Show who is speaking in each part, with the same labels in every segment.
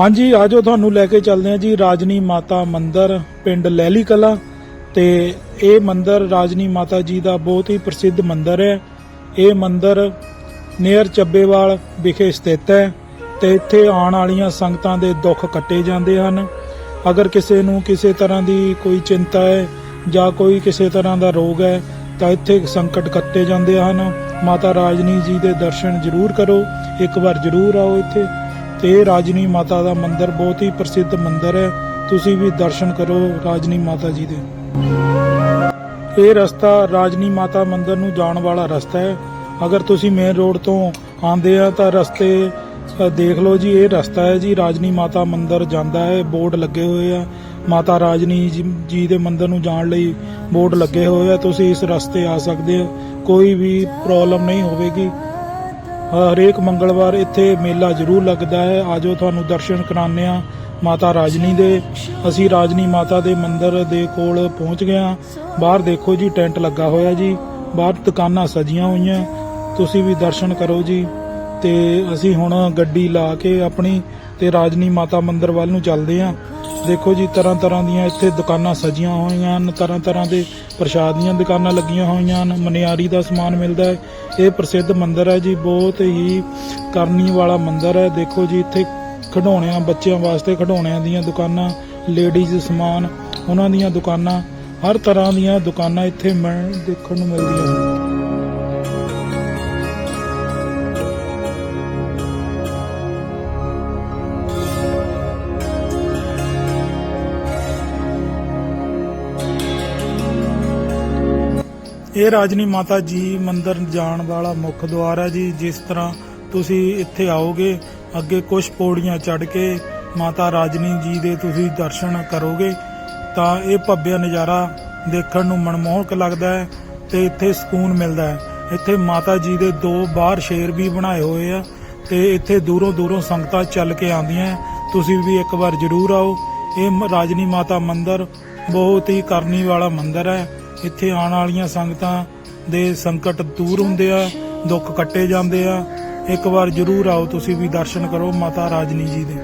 Speaker 1: ਹਾਂਜੀ, ਆਜੋ ਤੁਹਾਨੂੰ ਲੈ ਕੇ ਚੱਲਦੇ ਹਾਂ ਜੀ, ਰਾਜਨੀ ਮਾਤਾ ਮੰਦਿਰ, ਪਿੰਡ ਲਹਿਲੀ ਕਲਾ। ਤੇ ਇਹ ਮੰਦਿਰ ਰਾਜਨੀ ਮਾਤਾ ਜੀ ਦਾ ਬਹੁਤ ਹੀ ਪ੍ਰਸਿੱਧ ਮੰਦਿਰ ਹੈ। ਇਹ ਮੰਦਿਰ ਨੀਅਰ ਚੱਬੇਵਾਲ ਵਿਖੇ ਸਥਿਤ ਹੈ ਤੇ ਇੱਥੇ ਆਉਣ ਵਾਲੀਆਂ ਸੰਗਤਾਂ ਦੇ ਦੁੱਖ ਕੱਟੇ ਜਾਂਦੇ ਹਨ। ਅਗਰ ਕਿਸੇ ਨੂੰ ਕਿਸੇ ਤਰ੍ਹਾਂ ਦੀ ਕੋਈ ਚਿੰਤਾ ਹੈ ਜਾਂ ਕੋਈ ਕਿਸੇ ਤਰ੍ਹਾਂ ਦਾ ਰੋਗ ਹੈ, ਤਾਂ ਇੱਥੇ ਸੰਕਟ ਕੱਟੇ ਜਾਂਦੇ ਹਨ। ਮਾਤਾ ਰਾਜਨੀ ਜੀ ਦੇ ਦਰਸ਼ਨ ਜ਼ਰੂਰ ਕਰੋ। ਇੱਕ ਵਾਰ ਜ਼ਰੂਰ ਆਓ ਇੱਥੇ। ਤੇ ਇਹ ਰਾਜਨੀ ਮਾਤਾ ਦਾ ਮੰਦਿਰ ਬਹੁਤ ਹੀ ਪ੍ਰਸਿੱਧ ਮੰਦਿਰ ਹੈ। ਤੁਸੀਂ ਵੀ ਦਰਸ਼ਨ ਕਰੋ ਰਾਜਨੀ ਮਾਤਾ ਜੀ ਦੇ। ਇਹ ਰਸਤਾ ਰਾਜਨੀ ਮਾਤਾ ਮੰਦਿਰ ਨੂੰ ਜਾਣ ਵਾਲਾ ਰਸਤਾ ਹੈ। ਅਗਰ ਤੁਸੀਂ ਮੇਨ ਰੋਡ ਤੋਂ ਆਉਂਦੇ ਆ ਤਾਂ ਰਸਤੇ ਦੇਖ ਲਓ ਜੀ, ਇਹ ਰਸਤਾ ਹੈ ਜੀ। ਰਾਜਨੀ ਮਾਤਾ ਮੰਦਿਰ ਜਾਂਦਾ ਹੈ, ਬੋਰਡ ਲੱਗੇ ਹੋਏ ਆ। ਮਾਤਾ ਰਾਜਨੀ ਜੀ- ਜੀ ਦੇ ਮੰਦਿਰ ਨੂੰ ਜਾਣ ਲਈ ਬੋਰਡ ਲੱਗੇ ਹੋਏ ਆ। ਤੁਸੀਂ ਇਸ ਰਸਤੇ ਆ ਸਕਦੇ ਹੋ ਕੋਈ ਵੀ ਪ੍ਰੋਬਲਮ ਨਹੀਂ ਹੋਵੇਗੀ। ਹਰੇਕ ਮੰਗਲਵਾਰ ਇੱਥੇ ਮੇਲਾ ਜ਼ਰੂਰ ਲੱਗਦਾ ਹੈ। ਆਜੋ ਤੁਹਾਨੂੰ ਦਰਸ਼ਨ ਕਰਾਉਂਦੇ ਆ ਮਾਤਾ ਰਾਜਨੀ ਦੇ। ਅਸੀਂ ਰਾਜਨੀ ਮਾਤਾ ਦੇ ਮੰਦਿਰ ਦੇ ਕੋਲ ਪਹੁੰਚ ਗਏ ਹਾਂ। ਬਾਹਰ ਦੇਖੋ ਜੀ, ਟੈਂਟ ਲੱਗਾ ਹੋਇਆ ਜੀ। ਬਾਹਰ ਦੁਕਾਨਾਂ ਸਜੀਆਂ ਹੋਈਆਂ। ਤੁਸੀਂ ਵੀ ਦਰਸ਼ਨ ਕਰੋ ਜੀ। ਤੇ ਅਸੀਂ ਹੁਣ ਗੱਡੀ ਲਾ ਕੇ ਆਪਣੀ ਤੇ ਰਾਜਨੀ ਮਾਤਾ ਮੰਦਿਰ ਵੱਲ ਨੂੰ ਚੱਲਦੇ ਹਾਂ। ਦੇਖੋ ਜੀ, ਤਰ੍ਹਾਂ ਤਰ੍ਹਾਂ ਦੀਆਂ ਇੱਥੇ ਦੁਕਾਨਾਂ ਸਜੀਆਂ ਹੋਈਆਂ ਹਨ, ਤਰ੍ਹਾਂ ਤਰ੍ਹਾਂ ਦੇ ਪ੍ਰਸ਼ਾਦ ਦੀਆਂ ਦੁਕਾਨਾਂ ਲੱਗੀਆਂ ਹੋਈਆਂ ਹਨ, ਮਨਿਆਰੀ ਦਾ ਸਮਾਨ ਮਿਲਦਾ ਹੈ। ਇਹ ਪ੍ਰਸਿੱਧ ਮੰਦਿਰ ਹੈ ਜੀ, ਬਹੁਤ ਹੀ ਕਰਨੀ ਵਾਲਾ ਮੰਦਿਰ ਹੈ। ਦੇਖੋ ਜੀ, ਇੱਥੇ ਖਿਡੌਣਿਆਂ, ਬੱਚਿਆਂ ਵਾਸਤੇ ਖਿਡੌਣਿਆਂ ਦੀਆਂ ਦੁਕਾਨਾਂ, ਲੇਡੀਜ਼ ਸਮਾਨ, ਉਹਨਾਂ ਦੀਆਂ ਦੁਕਾਨਾਂ, ਹਰ ਤਰ੍ਹਾਂ ਦੀਆਂ ਦੁਕਾਨਾਂ ਇੱਥੇ ਮਿਲ- ਦੇਖਣ ਨੂੰ ਮਿਲਦੀਆਂ ਹਨ ਇਹ ਰਾਜਨੀ ਮਾਤਾ ਜੀ ਮੰਦਿਰ ਜਾਣ ਵਾਲਾ ਮੁੱਖ ਦੁਆਰ ਹੈ ਜੀ। ਜਿਸ ਤਰ੍ਹਾਂ ਤੁਸੀਂ ਇੱਥੇ ਆਓਗੇ, ਅੱਗੇ ਕੁਝ ਪੌੜੀਆਂ ਚੜ੍ਹ ਕੇ ਮਾਤਾ ਰਾਜਨੀ ਜੀ ਦੇ ਤੁਸੀਂ ਦਰਸ਼ਨ ਕਰੋਗੇ, ਤਾਂ ਇਹ ਭੱਬਿਆ ਨਜ਼ਾਰਾ ਦੇਖਣ ਨੂੰ ਮਨਮੋਹਕ ਲੱਗਦਾ ਹੈ ਤੇ ਇੱਥੇ ਸਕੂਨ ਮਿਲਦਾ ਹੈ। ਇੱਥੇ ਮਾਤਾ ਜੀ ਦੇ ਦੋ ਬਾਹਰ ਸ਼ੇਰ ਵੀ ਬਣਾਏ ਹੋਏ ਆ ਤੇ ਇੱਥੇ ਦੂਰੋਂ ਦੂਰੋਂ ਸੰਗਤਾਂ ਚੱਲ ਕੇ ਆਉਂਦੀਆਂ ਤੁਸੀਂ ਵੀ ਇੱਕ ਵਾਰ ਜ਼ਰੂਰ ਆਓ। ਇਹ ਰਾਜਨੀ ਮਾਤਾ ਮੰਦਿਰ ਬਹੁਤ ਹੀ ਕਰਨੀ ਵਾਲਾ ਮੰਦਿਰ ਹੈ। ਇੱਥੇ ਆਉਣ ਵਾਲੀਆਂ ਸੰਗਤਾਂ ਦੇ ਸੰਕਟ ਦੂਰ ਹੁੰਦੇ ਆ, ਦੁੱਖ ਕੱਟੇ ਜਾਂਦੇ ਆ। ਇੱਕ ਵਾਰ ਜ਼ਰੂਰ ਆਓ, ਤੁਸੀਂ ਵੀ ਦਰਸ਼ਨ ਕਰੋ ਮਾਤਾ ਰਾਜਨੀ ਜੀ ਦੇ।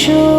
Speaker 1: sure.